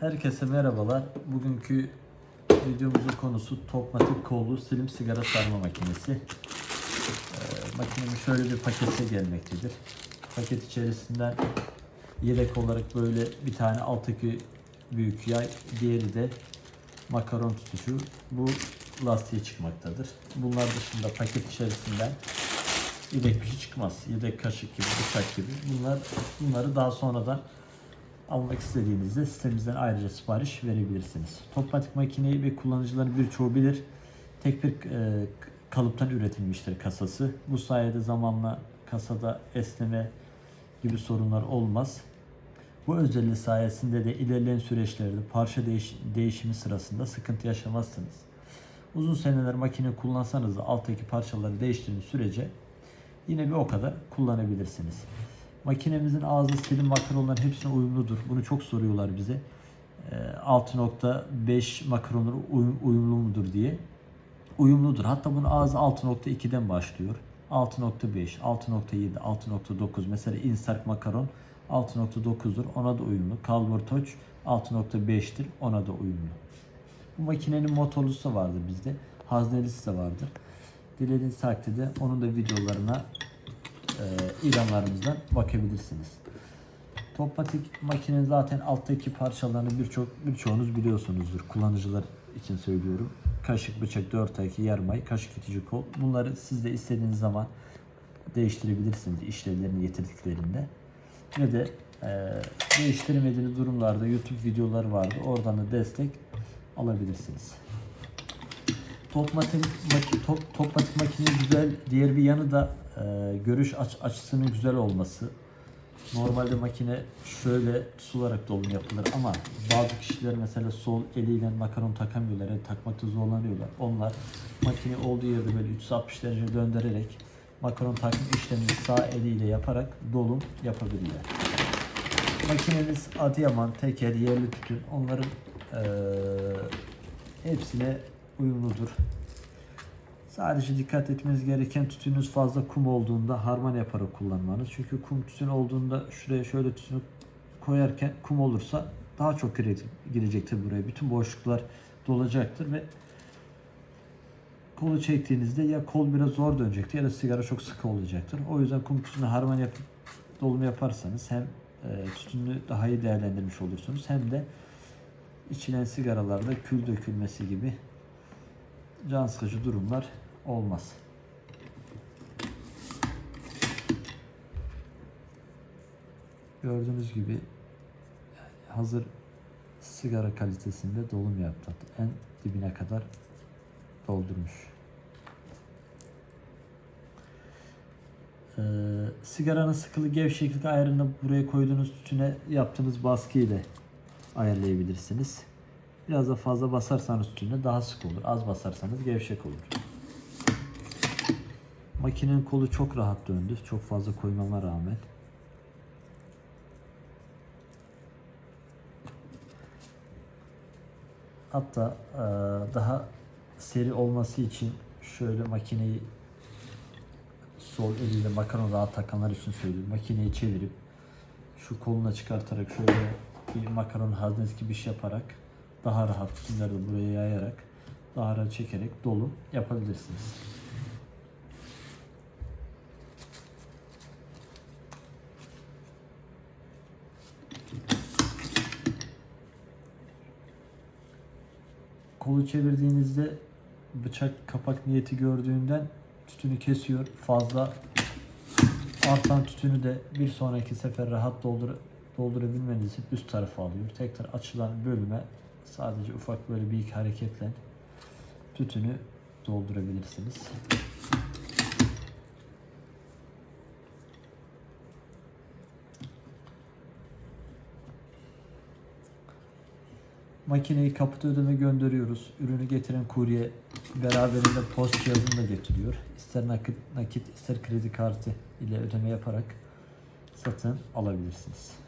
Herkese merhabalar. Bugünkü videomuzun konusu Topmatik kollu silim sigara sarma makinesi. Ee, makinemiz şöyle bir pakette gelmektedir. Paket içerisinden yedek olarak böyle bir tane alttaki büyük yay, diğeri de makaron tutuşu. Bu lastiğe çıkmaktadır. Bunlar dışında paket içerisinden yedek bir şey çıkmaz. Yedek kaşık gibi, bıçak gibi. Bunlar bunları daha sonradan almak istediğinizde sitemizden ayrıca sipariş verebilirsiniz. Topmatik makineyi ve kullanıcıların birçoğu bilir. Tek bir e, kalıptan üretilmiştir kasası. Bu sayede zamanla kasada esneme gibi sorunlar olmaz. Bu özelliği sayesinde de ilerleyen süreçlerde parça değiş- değişimi sırasında sıkıntı yaşamazsınız. Uzun seneler makine kullansanız da alttaki parçaları değiştirdiğiniz sürece yine bir o kadar kullanabilirsiniz. Makinemizin ağzı silim makaronların hepsine uyumludur. Bunu çok soruyorlar bize. Ee, 6.5 makaronları uyum- uyumlu mudur diye. Uyumludur. Hatta bunun ağzı 6.2'den başlıyor. 6.5, 6.7, 6.9 mesela Instark makaron 6.9'dur. Ona da uyumlu. Calvor Touch 6.5'tir. Ona da uyumlu. Bu makinenin motorlusu da vardır bizde. Haznelisi de vardır. Dilediğiniz takdirde onun da videolarına e, ilanlarımızdan bakabilirsiniz. Topmatik makinenin zaten alttaki parçalarını birçok birçoğunuz biliyorsunuzdur. Kullanıcılar için söylüyorum. Kaşık, bıçak, dört ay, yarmay, kaşık itici kol. Bunları siz de istediğiniz zaman değiştirebilirsiniz işlevlerini getirdiklerinde. Ve de e, değiştiremediğiniz durumlarda YouTube videoları vardı. Oradan da destek alabilirsiniz. Topmatik, maki, top, topmatik makine güzel. Diğer bir yanı da e, görüş aç, açısının güzel olması. Normalde makine şöyle tutularak dolum yapılır ama bazı kişiler mesela sol eliyle makaron takamıyorlar, yani takmakta zorlanıyorlar. Onlar makine olduğu yerde böyle 360 derece döndürerek makaron takım işlemini sağ eliyle yaparak dolum yapabilirler. Makinemiz Adıyaman, teker, yerli tütün onların eee, hepsine uyumludur. Sadece dikkat etmeniz gereken tütününüz fazla kum olduğunda harman yaparak kullanmanız. Çünkü kum tütün olduğunda şuraya şöyle tütünü koyarken kum olursa daha çok gire- girecektir buraya. Bütün boşluklar dolacaktır ve kolu çektiğinizde ya kol biraz zor dönecektir ya da sigara çok sıkı olacaktır. O yüzden kum tütünü harman yapıp dolum yaparsanız hem e, tütünü daha iyi değerlendirmiş olursunuz hem de içilen sigaralarda kül dökülmesi gibi can sıkıcı durumlar olmaz. Gördüğünüz gibi hazır sigara kalitesinde dolum yaptı. En dibine kadar doldurmuş. Ee, sigaranın sıkılı gevşeklik ayarını buraya koyduğunuz tütüne yaptığınız baskı ile ayarlayabilirsiniz. Biraz da fazla basarsanız tütüne daha sık olur. Az basarsanız gevşek olur. Makinenin kolu çok rahat döndü. Çok fazla koymama rağmen. Hatta eee, daha seri olması için şöyle makineyi sol eliyle makaron rahat takanlar için söylüyorum. Makineyi çevirip şu koluna çıkartarak şöyle bir makaron haznesi gibi bir şey yaparak daha rahat tütünleri de buraya yayarak daha rahat çekerek dolu yapabilirsiniz. Kolu çevirdiğinizde bıçak kapak niyeti gördüğünden tütünü kesiyor. Fazla artan tütünü de bir sonraki sefer rahat doldur doldurabilmeniz için üst tarafa alıyor. Tekrar açılan bölüme sadece ufak böyle bir iki hareketle tütünü doldurabilirsiniz. Makineyi kapıda ödeme gönderiyoruz. Ürünü getiren kurye beraberinde post cihazını da getiriyor. İster nakit, nakit ister kredi kartı ile ödeme yaparak satın alabilirsiniz.